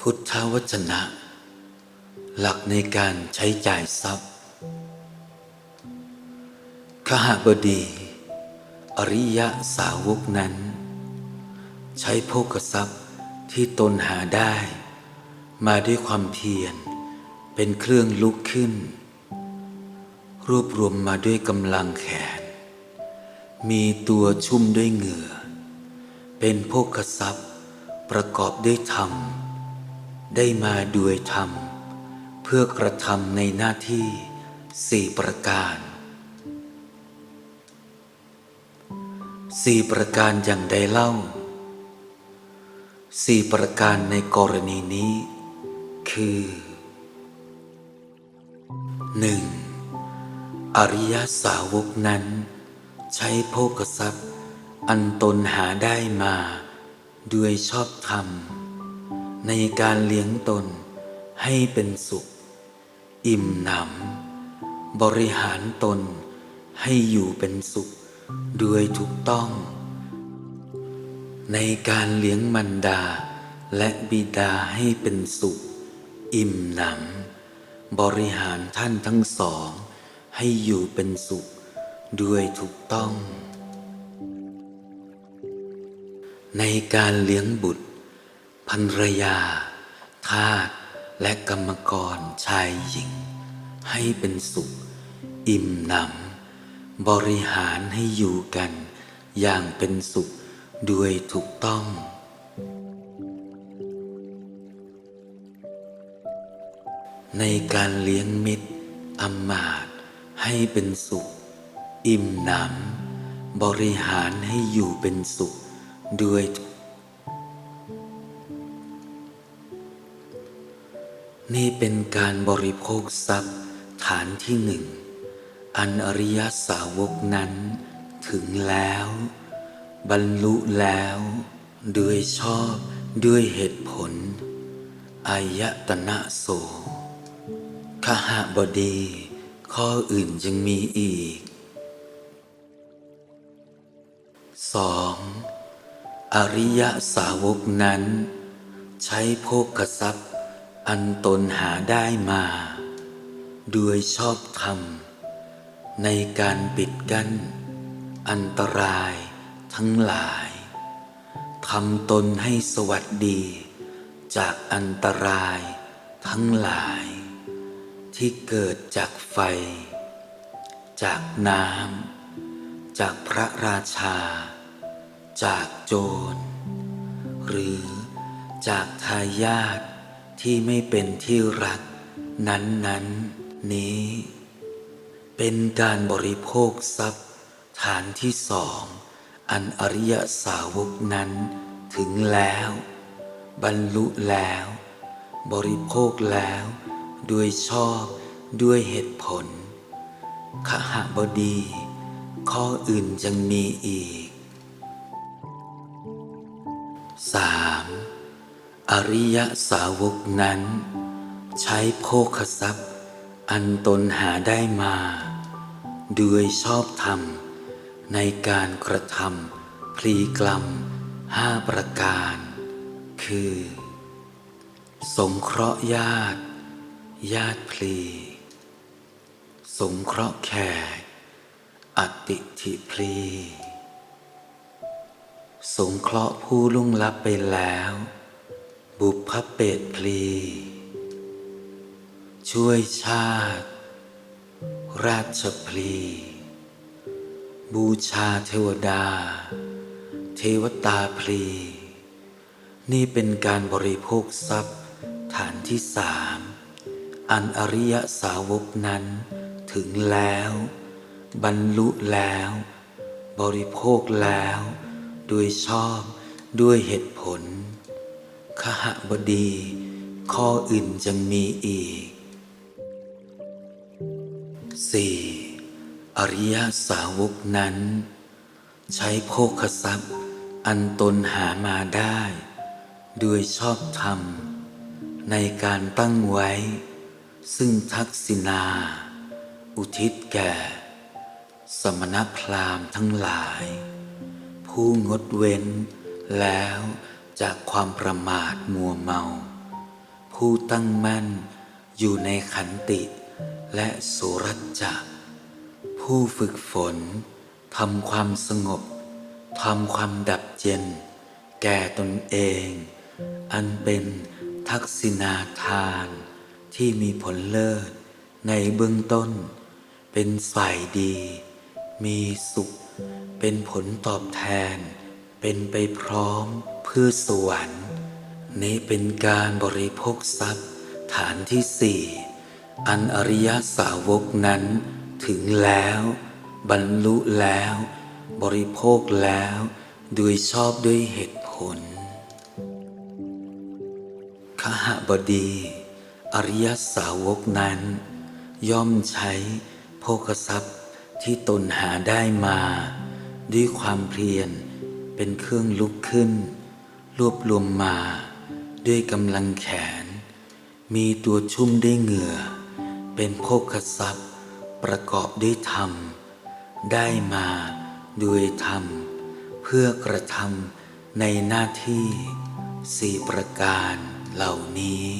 พุทธวจนะ หลักในการใช้จ่ายทรัพย์ ขหบดี อริยะสาวกนั้น ใช้โภกทรัพย์ที่ตนหาได้ มาด้วยความเพียรเป็นเครื่องลุกขึ้น รวบรวมมาด้วยกำลังแขน มีตัวชุ่มด้วยเหงื่อ เป็นโภคทรัพย์ประกอบด้วยธรรม ได้มาด้วยธรรม เพื่อกระทำในหน้าที่สี่ประการสี่ประการอย่างใดเล่าสี่ประการในกรณีนี้ คือหนึ่งอริยสาวกนั้น ใช้โภกทรัพย์ อันตนหาได้มา ด้วยชอบธรรม ในการเลี้ยงตนให้เป็นสุข อิ่มหนำบริหารตนให้อยู่เป็นสุขด้วยถูกต้อง ในการเลี้ยงมันดาและบิดาให้เป็นสุข อิ่มหนำบริหารท่านทั้งสอง ให้อยู่เป็นสุขด้วยถูกต้อง ในการเลี้ยงบุตร ภรรยา ทาสและกรรมกรชายหญิง ให้เป็นสุข อิ่มหนำบริหารให้อยู่กัน อย่างเป็นสุขด้วยถูกต้องในการเลี้ยงมิตรอำมาตย์ให้เป็นสุข อิ่มหนำบริหารให้อยู่เป็นสุขด้วย นี่เป็นการบริโภคทรัพย์ฐานที่หนึ่ง อันอริยสาวกนั้นถึงแล้ว บรรลุแล้ว ด้วยชอบด้วยเหตุผล อายตนะโสขหบดี ข้ออื่นยังมีอีกสองอริยสาวกนั้น ใช้โภคทรัพย์ อันตนหาได้มาด้วยชอบธรรม ในการปิดกั้น อันตรายทั้งหลายทำตนให้สวัสดี จากอันตรายทั้งหลาย ที่เกิดจากไฟ จากน้ำจากพระราชา จากโจร หรือจากทายาท ที่ไม่เป็นที่รัก นั้นๆนี้ เป็นการบริโภคทรัพย์ ฐานที่สอง อันอริยสาวกนั้น ถึงแล้ว บรรลุแล้ว บริโภคแล้ว ด้วยชอบด้วยเหตุผลขหบดี ข้ออื่นยังมีอีก 3. อริยสาวกนั้น ใช้โภคทรัพย์ อันตนหาได้มาด้วยชอบธรรม ในการกระทำพลีกรรมห้าประการ คือ สงเคราะห์ญาติ ญาติพลี สงเคราะห์แขกอติถิพลีสงเคราะห์ผู้ลุ่งลับไปแล้ว บุพเปตพลี ช่วยชาติ ราชพลี บูชาเทวดา เทวตาพลี นี่เป็นการบริโภคทรัพย์ฐานที่สามอันอริยสาวกนั้นถึงแล้ว บรรลุแล้ว บริโภคแล้วด้วยชอบด้วยเหตุผล ขหบดี ข้ออื่นจะมีอีก 4. อริยสาวกนั้น ใช้โภคทรัพย์ อันตนหามาได้ ด้วยชอบธรรม ในการตั้งไว้ ซึ่งทักษิณาอุทิศแก่ สมณพราหมณ์ทั้งหลาย ผู้งดเว้นแล้ว จากความประมาทมัวเมา ผู้ตั้งมั่นอยู่ในขันติและสุรัจจะผู้ฝึกฝนทำความสงบทำความดับเย็น แก่ตนเอง อันเป็นทักษิณาทานที่มีผลเลิศในเบื้องต้น เป็นฝ่ายดี มีสุข เป็นผลตอบแทน เป็นไปพร้อม พื่อสวรรค์ นี้เป็นการบริโภคทรัพย์ ฐานที่สี่อันอริยสาวกนั้นถึงแล้ว บรรลุแล้ว บริโภคแล้วโดยชอบด้วยเหตุผลขหบดี อริยสาวกนั้น ย่อมใช้โภคทรัพย์ที่ตนหาได้มา ด้วยความเพียรเป็นเครื่องลุกขึ้น รวบรวมมาด้วยกำลังแขน มีตัวชุ่มด้วยเหงื่อ เป็นโภคทรัพย์ ประกอบด้วยธรรม ได้มาด้วยธรรม เพื่อกระทำในหน้าที่สี่ประการเหล่านี้